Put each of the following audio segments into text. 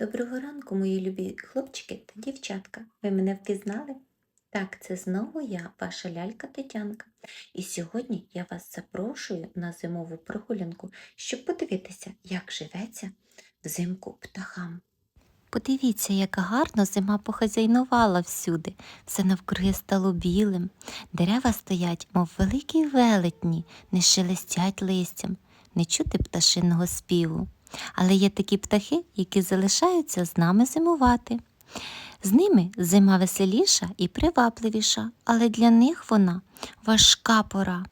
Доброго ранку, мої любі хлопчики та дівчатка. Ви мене впізнали? Так, це знову я, ваша лялька Тетянка. І сьогодні я вас запрошую на зимову прогулянку, щоб подивитися, як живеться взимку птахам. Подивіться, яка гарно зима похазяйнувала всюди. Все навкруги стало білим. Дерева стоять, мов великі велетні, не шелестять листям, не чути пташиного співу. Але є такі птахи, які залишаються з нами зимувати. З ними зима веселіша і привабливіша, але для них вона важка пора.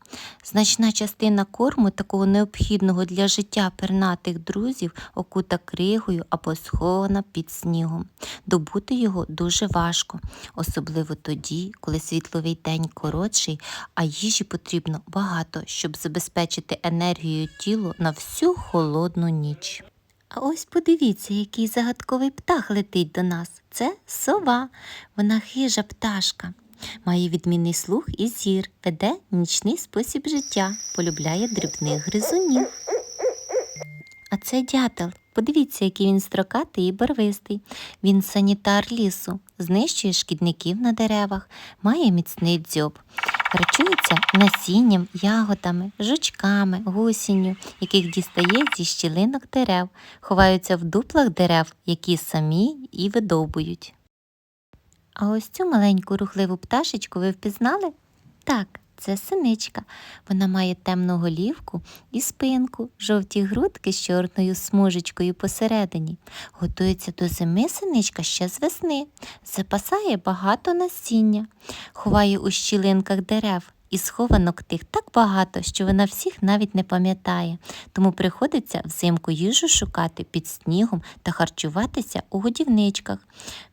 Значна частина корму, такого необхідного для життя пернатих друзів, окута кригою або схована під снігом. Добути його дуже важко, особливо тоді, коли світловий день коротший, а їжі потрібно багато, щоб забезпечити енергію тілу на всю холодну ніч. А ось подивіться, який загадковий птах летить до нас. Це сова. Вона хижа пташка. Має відмінний слух і зір, веде нічний спосіб життя, полюбляє дрібних гризунів. А це дятел. Подивіться, який він строкатий і барвистий. Він санітар лісу, знищує шкідників на деревах, має міцний дзьоб. Харчується насінням, ягодами, жучками, гусінню, яких дістає зі щілинок дерев, ховаються в дуплах дерев, які самі і видовбують. А ось цю маленьку рухливу пташечку ви впізнали? Так, це синичка. Вона має темну голівку і спинку, жовті грудки з чорною смужечкою посередині. Готується до зими синичка ще з весни, запасає багато насіння, ховає у щілинках дерев. І схованок тих так багато, що вона всіх навіть не пам'ятає, тому приходиться взимку їжу шукати під снігом та харчуватися у годівничках.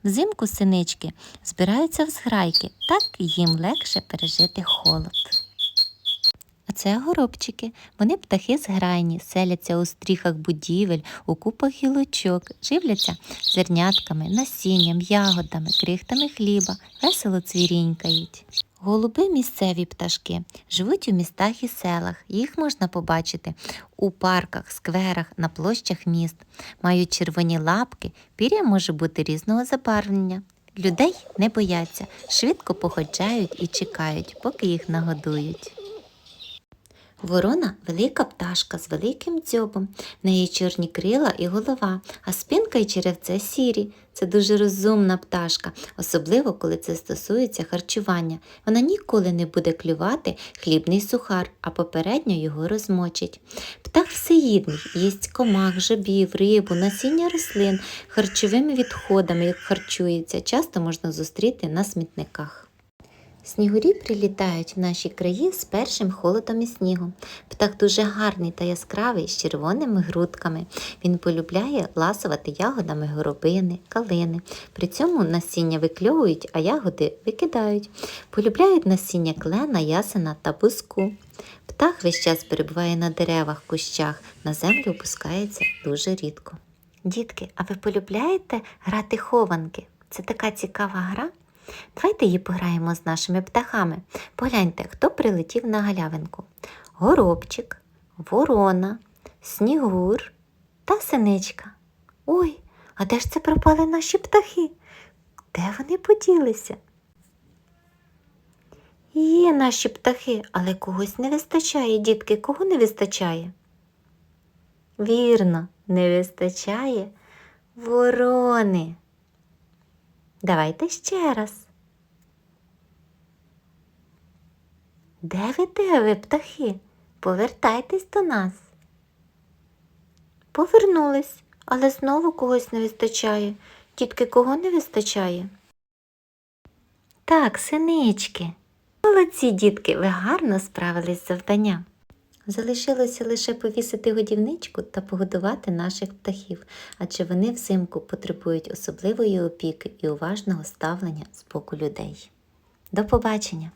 Взимку синички збираються в зграйки, так їм легше пережити холод. А це горобчики. Вони птахи зграйні, селяться у стріхах будівель, у купах гілочок, живляться зернятками, насінням, ягодами, крихтами хліба, весело цвірінькають. Голуби місцеві пташки живуть у містах і селах. Їх можна побачити у парках, скверах, на площах міст. Мають червоні лапки, пір'я може бути різного забарвлення. Людей не бояться, швидко походжають і чекають, поки їх нагодують. Ворона велика пташка з великим дзьобом. В неї чорні крила і голова, а спинка і черевце сірі. Це дуже розумна пташка, особливо коли це стосується харчування. Вона ніколи не буде клювати хлібний сухар, а попередньо його розмочить. Птах всеїдний, їсть комах, жабів, рибу, насіння рослин, харчовими відходами, як харчується, часто можна зустріти на смітниках. Снігурі прилітають в наші краї з першим холодом і снігом. Птах дуже гарний та яскравий з червоними грудками. Він полюбляє ласувати ягодами горобини, калини. При цьому насіння викльовують, а ягоди викидають. Полюбляють насіння клена, ясена та буску. Птах весь час перебуває на деревах, кущах, на землю опускається дуже рідко. Дітки, а ви полюбляєте грати хованки? Це така цікава гра. Давайте її пограємо з нашими птахами. Погляньте, хто прилетів на галявинку. Горобчик, ворона, снігур та синичка. Ой, а де ж це пропали наші птахи? Де вони поділися? Є наші птахи, але когось не вистачає, дітки, кого не вистачає? Вірно, не вистачає ворони. Давайте ще раз. Де ви де ви, птахи? Повертайтесь до нас. Повернулись, але знову когось не вистачає. Тітки кого не вистачає? Так, синички. Молодці, дітки, ви гарно справились з завданням. Залишилося лише повісити годівничку та погодувати наших птахів, адже вони взимку потребують особливої опіки і уважного ставлення з боку людей. До побачення!